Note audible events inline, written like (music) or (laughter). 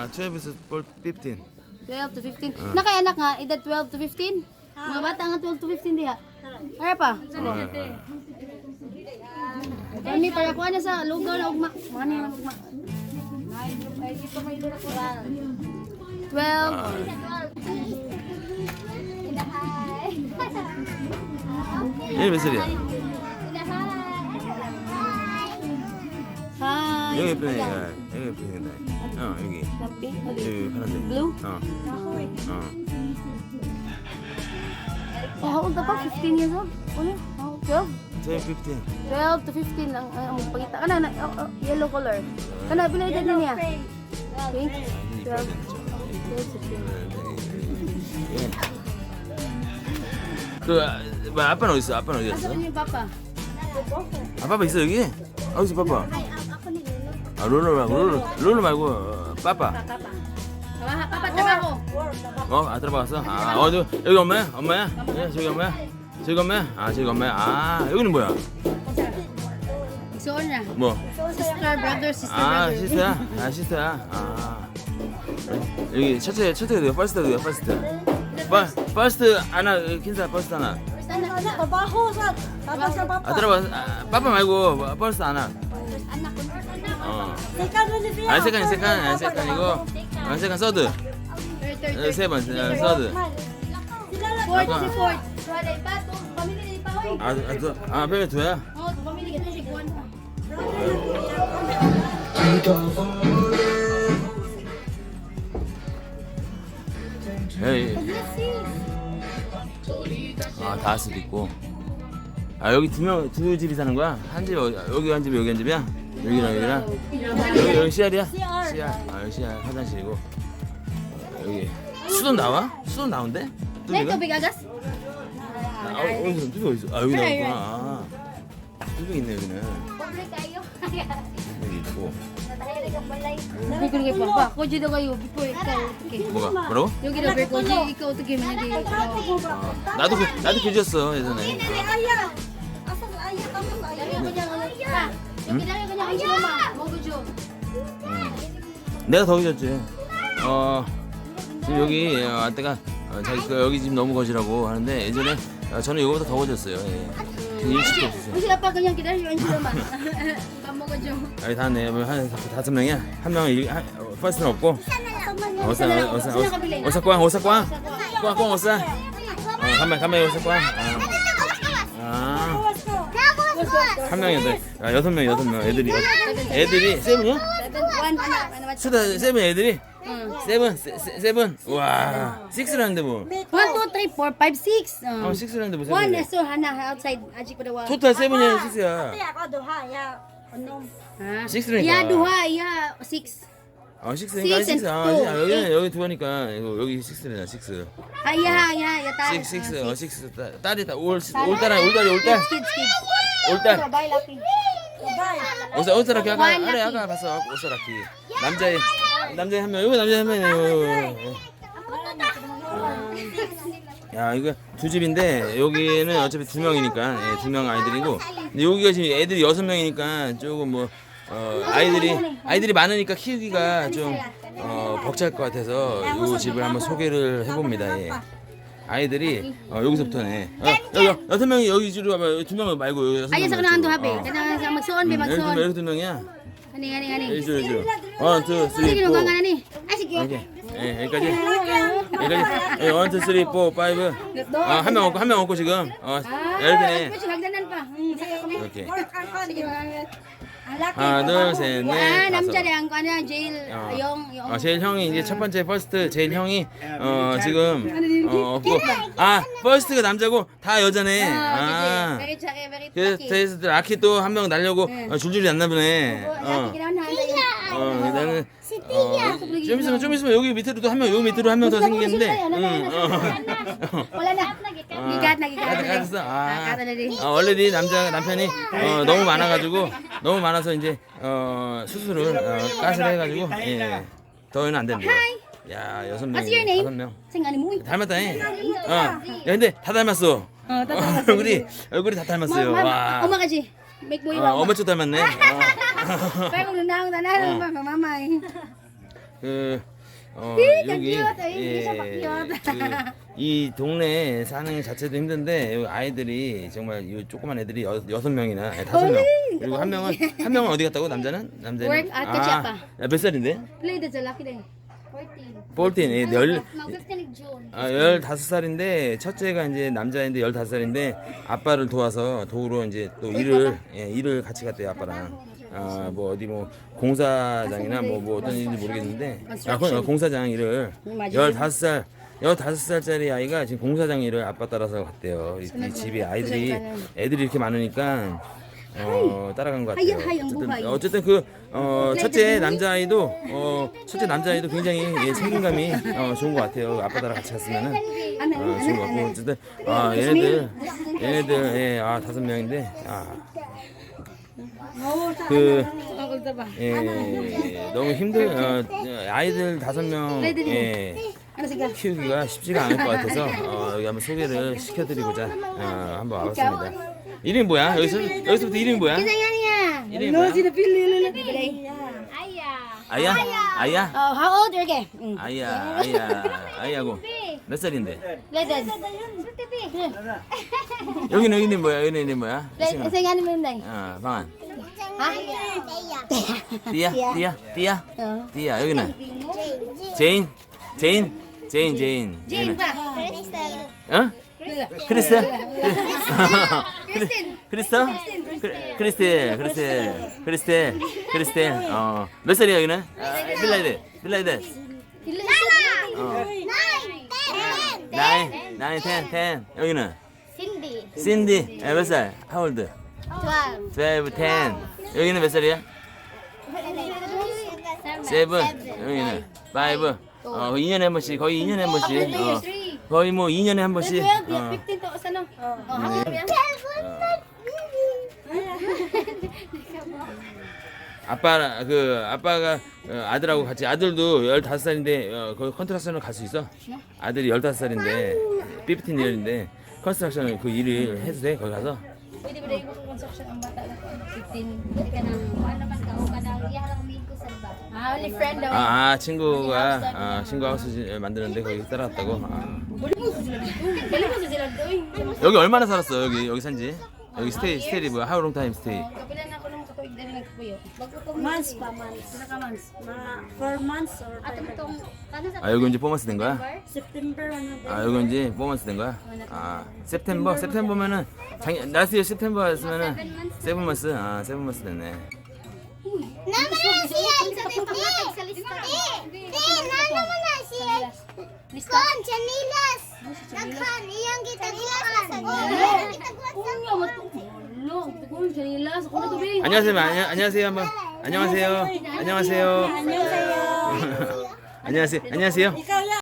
Ah, 12 is 15. 12 to 15. Ah. Na kay anak nga, edad 12 to 15? Ah. Mga bata nga 12 to 15 diha. Ara pa. Ah. Kami para kuha na sa lugaw na ugma. Mga na ugma. 12. Ah. 12. Ini bisa dia. 여기 예쁘네. 야, 여기 예쁘네. 어, 여기. 여기 파란색. Blue? 어. 어. Oh, how old na pa? 15 years old? Ano? Old? 12? 12, 15. 12 to 15 ang ang pagkita. Kana na oh, oh, yellow color. Kana bila edad na niya? Pink. 12. 12 to 15. 그 아, 뭐, 아빠는 어디 있어? 아빠는 어디 갔어? ba niyo papa? 아, 빠빠 있어 여기? 아, 어디 있어 빠빠? 아, 롤러 말고 롤러, 롤러 말고 어, 빠빠. Papa, papa trabaho. 어, 아 들어봤어? 아, 어, 저, 여기 엄마야? 엄마야? 예, 저기 엄마야? 저기 엄마야? 아, 저기 엄마야? 아, 여기는 뭐야? Na. 뭐? Sister, brother, sister, 아, brother. 시스터야? 아, 시스터야? 아. 여기 첫째, 첫째 어디야? 퍼스트 어디야? 퍼스트. 파, 퍼스트 하나, 킨사 퍼스트 하나. Trabaho sa tapos sa papa. 아, 들어봐. 아, 빠빠 말고 퍼스트 하나. 어. Second na Pia. 아, 세컨, 세컨, 아, 세컨이고. 아, 세컨 서드. 어. 세 번, 어, 서드. Fourth, Ako. si fourth. Suwaday pa, to. Pamili ni pa, oy. 아, 아, 두, 아, 빼면 두야? Oh. 에이. 아, 다스도 있고. 아, 여기 두 명, 두 집이 사는 거야? 한 집, 어- 여기 한 집, 여기 한 집이야? 여기랑 여기랑? 여기, 여기 CR이야? CR. 아, 여기 CR 화장실이고. 어, 여기. 수도 나와? 수도 나온대? 뚜비가? tubig agas? 아, 어, 뚜비 어디 있어? 아, 여기 나왔구나. 아, 뚜비 있네, 여기는. 여기 있고. 뭐가? 뭐라고? Ikaw to game na di. 아, 나도, 그, 나도 교주였어, 예전에. Jang mama. Mo ko jud. 내가 더 잊었지. 어, 지금 여기 어, 아때가 어, 자기 그 여기 집 너무 거지라고 하는데 예전에 어, 저는 이거보다 더 거졌어요. 예. Kasi pa kanyang kita yun sila man. Kamo ko jud. 아니 다 네, 한 다섯 명이야. 한 명은 일, 한, 어, 퍼스트는 없고. 어사, 어사, 어사, 어사 꽝, 어사 꽝, 꽝, 꽝, 어사. 어, 가만, 가만, 어사 꽝. 아, 아, 한 명인데, 아, 여섯 명, 여섯 명, 애들이, 여- 애들이 ba? 수다 세븐 애들이. 응. 세븐, 세, 세, 세븐. 와, 식스라는데 뭐. One, two, three, four, five, six. 어, Oh. 식스라는데 뭐 One, 세븐이야. so hana outside. Aji ko daw. 토탈 세븐이야, 식스야. Ah. Six라니까. Yeah, duha, yeah, six. 어, 식스니까 Six and 식스. 아, two. 아, 여기는 여기 두 하니까 이거 여기 식스래나 식스. Ah, yeah, yeah, yeah, ta. 식스, 식스, 어, 식스. 딸- 딸이 다 올, 올딸, Kids, kids. 올딸. Bye, lucky. 오사, 오사라키 아까 One 아래. 아까 봤어, 오사라키. 남자애, 남자애 한 명, 여기 남자애 한 명이에요. 야, 이거 두 집인데 여기는 어차피 두 명이니까 예, 두명 아이들이고, 근데 여기가 지금 애들이 여섯 명이니까 조금 뭐. 어, 아이들이 아이들이 많으니까 키우기가 좀 어, 벅찰 것 같아서 이 집을 한번 소개를 해봅니다. 예. 아이들이 어, 여기서부터네. 어, 여기 여섯 명이 여기 집으로 와봐. 두명 말고 여기 여섯 명. magsuon, be, 음, 여기 두 명, magsuon. 여기 두 명이야. 여기 여기. 원, 투, Sige, 쓰리, nung 포. nga ni. Ay, sige. 여기. 예, 여기까지. 여기까지. 예, 원, 투, 쓰리, 포, 파이브. 아, 한명 없고, 한명 없고 지금. 어, Ah, 이렇게네. pa. Hmm, kami. 이렇게. Mga- 하나, 둘, 셋, Ah, 넷, 다섯. namja ang ano, jail, 어. yung, yung. 어, 제일 형이 이제 첫 번째 퍼스트 제일 형이 어 지금 어 없고. 아 퍼스트가 남자고 다 여자네. Ah, 아. 그래서 라키 또 한 명 날려고 어, 줄줄이 안 나보네. 어. 어 나는 어, 좀 있으면 좀 있으면 여기 밑으로 또한명 여기 밑으로 한 명 더 생기겠는데 응, 어. Wala na. Gigat na, gigat na. 가졌어 아, Gigat na rin. 아 원래 남자 남편이 어, 너무 많아가지고 너무 많아서 이제 어, 수술을 어, 가스를 해가지고 예, 더는 안 된대요 야 여섯 명 What's your name? 다섯 명 mo? 닮았다 해. 어. 야, 근데 다 닮았어. 어, 다 닮았어. 얼굴이 얼굴이 다 닮았어요. 와. Oma ka, G. Make 어. 엄마 쪽 닮았네. 어. Pero kung mama eh. 그 어, 히, 여기 예, 기사 막 귀여웠다. 그, 이 동네에 사는 자체도 힘든데 여기 아이들이 정말 이 조그만 애들이 여, 여섯 명이나 예, 다섯 명 그리고 한 명은 한 명은 어디 갔다고 남자는 남자는 Kachapa. 아, 몇 살인데? 14, 예, 열, Mag-15 June. 아, 15살인데 첫째가 이제 남자인데 15살인데 아빠를 도와서 도우러 이제 또 일을 예, 일을 같이 갔대요 아빠랑. 아 뭐 어디 뭐 공사장이나 뭐, 뭐 어떤 일인지 모르겠는데. 아, 공- 공사장 일을. 15살 15살짜리 아이가 지금 공사장 일을 아빠 따라서 갔대요. 이, 이 집에 아이들이 애들이 이렇게 많으니까 어 따라간 것 같아요. 어쨌든, 어쨌든 그 어, 첫째 남자아이도 어, 첫째 남자아이도 굉장히 예, 책임감이 어, 좋은 것 같아요. 아빠 따라 같이 갔으면은. 어, 좋은 것 같고 어쨌든 아 얘네들 얘네들 예, 아 다섯 명인데 아 그 예, 너무 힘들 어, 아이들 다섯 명 예? 키우기가 쉽지가 않을 것 같아서 어, 여기 한번 소개를 시켜드리고자 어, 한번 와봤습니다. 이름이 뭐야? 여기서 여기서부터 이름이 뭐야? Kaya niya. 이름이 뭐야? Napili lulu bibili. 아이야? 아이야? Oh, how old are you? Mm. 아이야, 아이야, 아이야고 (laughs) 몇 살인데? Ledan. (laughs) 여기는 여기는 뭐야? 여기는 이름이 뭐야? Ledan. Sa nga naman day. 어, 방안. Ha? 띠야, 띠야, 띠야, Oh. 띠야. 여기는 제인, 제인, 제인, 제인. Pa. 어? 크리스? (laughs) 크리스? 크리스터? 크리- 크리스텔, 크리스텔, 크리스텔, 크리스텔. 어, 몇 살이야 여기는? 아, 빌라이드, 빌라이드. 어, 나인, 나인, 텐, 텐. 여기는. 신디, 에, 몇 살? 하울드. 12. 12, 10. 여기는 몇 살이야? 세븐. 여기는 5. 어, 2년에 한 번씩, 거의 2년에 한 번씩. 어, 거의 뭐 2년에 한 번씩. 12, 어. 15 to sa no. Oh, how old are you? 아빠 그 아빠가 어, 아들하고 같이 아들도 15살인데 어, 거기 컨트락션을 갈 수 있어. 아들이 15살인데 15 year인데 컨스트럭션 그 일을 해도 돼 거기 가서. Pwede ba rin yung construction ang bata na 15? Pwede ka na, ano man ka, o ka na, iyalang ko. Ah, only friend daw. 아, 아 친구가 아, 친구 하우스 만드는데 거기 따라갔다고. 아. Sa sila dito. 여기 얼마나 살았어 여기 여기 산지? 여기 스테이 스테이 뭐야? 하우롱 타임 스테이. Kapilan na ako nung katuig din nagpuyo. Months pa, months. Sila ka months. Mga 4 months or At itong, ano sa 아 여기 이제 포먼스 된 거야? September ano din. 아 여기 이제 포먼스 된 거야? 아 september september면은 작년 이어 september였으면은 세븐 months 아 세븐 months 됐네. 안녕하세요. 안녕 안녕하세요. 한번. 안녕하세요. 안녕하세요. 안녕하세요. 안녕하세요. (laughs) yan.